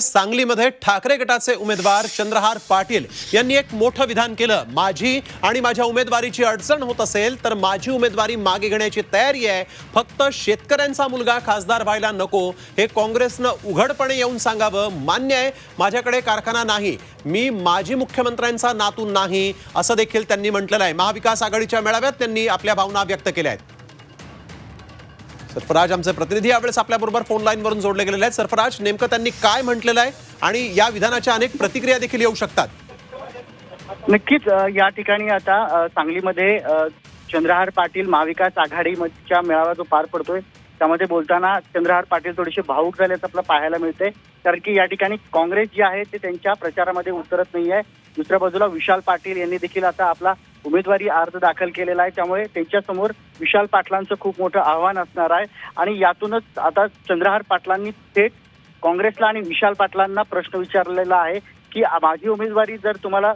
सांगलीमध्ये ठाकरे गटाचे उमेदवार चंद्रहार पाटील यांनी एक मोठं विधान केलं. माझी आणि माझ्या उमेदवारीची अडचण होत असेल तर माझी उमेदवारी मागे घेण्याची तयारी आहे. फक्त शेतकऱ्यांचा मुलगा खासदार व्हायला नको हे काँग्रेसनं उघडपणे येऊन सांगावं. मान्य आहे माझ्याकडे कारखाना नाही मी माजी मुख्यमंत्र्यांचा नातू नाही असं देखील त्यांनी म्हटलेलं आहे. महाविकास आघाडीच्या मेळाव्यात त्यांनी आपल्या भावना व्यक्त केल्या आहेत. सरफराज आमचे प्रतिनिधी यावेळेस आपल्याबरोबर फोन लाईनवरून जोडले गेलेले आहेत. सरफराज नेमकं त्यांनी काय म्हटलेलं आहे आणि या विधानाच्या अनेक प्रतिक्रिया देखील येऊ शकतात? नक्कीच या ठिकाणी आता सांगलीमध्ये चंद्रहार पाटील महाविकास आघाडीच्या मेळावा जो पार पडतोय त्यामध्ये बोलताना चंद्रहार पाटील थोडेसे भाऊक झाल्याचं आपल्याला पाहायला मिळते कारण की या ठिकाणी काँग्रेस जे आहे ते त्यांच्या प्रचारामध्ये उतरत नाही आहे दुसऱ्या बाजूला विशाल पाटील यांनी देखील आता आपला उमेदवारी अर्ज दाखल केलेला आहे. त्यामुळे त्यांच्यासमोर विशाल पाटलांचं खूप मोठं आव्हान असणार आहे. आणि यातूनच आता चंद्रहार पाटलांनी थेट काँग्रेसला आणि विशाल पाटलांना प्रश्न विचारलेला आहे की माझी उमेदवारी जर तुम्हाला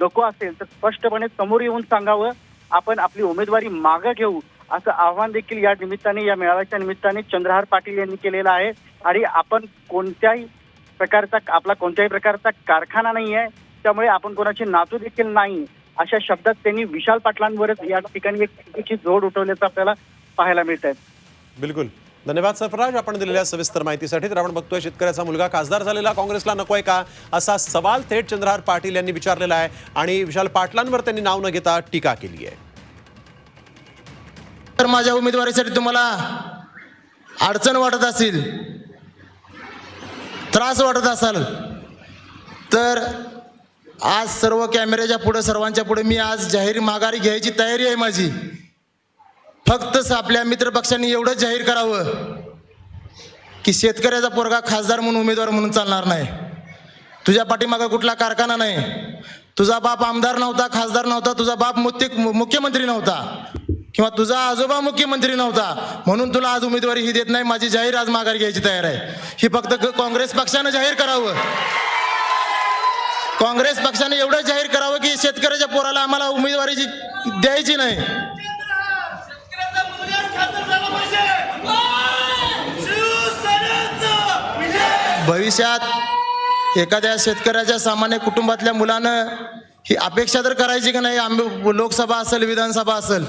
नको असेल तर स्पष्टपणे समोर येऊन सांगावं. आपण आपली उमेदवारी मागं घेऊ असं आव्हान देखील या निमित्ताने या मेळाव्याच्या निमित्ताने चंद्रहार पाटील यांनी केलेलं आहे. आणि आपण कोणत्याही प्रकारचा आपला कोणत्याही प्रकारचा कारखाना नाही आहे त्यामुळे आपण कोणाचे नातू देखील नाही. अशा शब्दात त्यांनी विशाल पाटलांवरच या ठिकाणी एक चुकीची जोड उठवल्याचं आपल्याला पाहायला मिळत आहे बिलकुल. धन्यवाद सरफराज. आपण दिलेल्या सविस्तर माहितीसाठी तर आपण बघतोय शेतकऱ्याचा मुलगा खासदार झालेला काँग्रेसला नकोय का? असा सवाल थेट चंद्रहार पाटील यांनी विचारलेला आहे आणि विशाल पाटलांवर त्यांनी नाव न घेता टीका केली आहे. तर माझ्या उमेदवारीसाठी तुम्हाला अडचण वाटत असेल त्रास वाटत असाल तर आज सर्व कॅमेऱ्याच्या पुढे सर्वांच्या पुढे मी आज जाहीर माघारी घ्यायची तयारी आहे माझी. फक्त आपल्या मित्रपक्षांनी एवढंच जाहीर करावं की शेतकऱ्याचा पोरगा खासदार म्हणून उमेदवार म्हणून चालणार नाही. तुझ्या पाठीमागं कुठला कारखाना नाही. तुझा बाप आमदार नव्हता खासदार नव्हता तुझा बाप मुत्य- मुख्यमंत्री नव्हता किंवा तुझा आजोबा मुख्यमंत्री नव्हता म्हणून तुला आज उमेदवारी ही देत नाही. माझी जाहीर आज माघारी घ्यायची तयार आहे. ही फक्त काँग्रेस पक्षानं जाहीर करावं. काँग्रेस पक्षाने एवढं जाहीर करावं की शेतकऱ्याच्या पोराला आम्हाला उमेदवारीची द्यायची नाही. भविष्यात एखाद्या शेतकऱ्याच्या सामान्य कुटुंबातल्या मुलानं ही अपेक्षा तर करायची की नाही? आम्ही लोकसभा असेल विधानसभा असेल.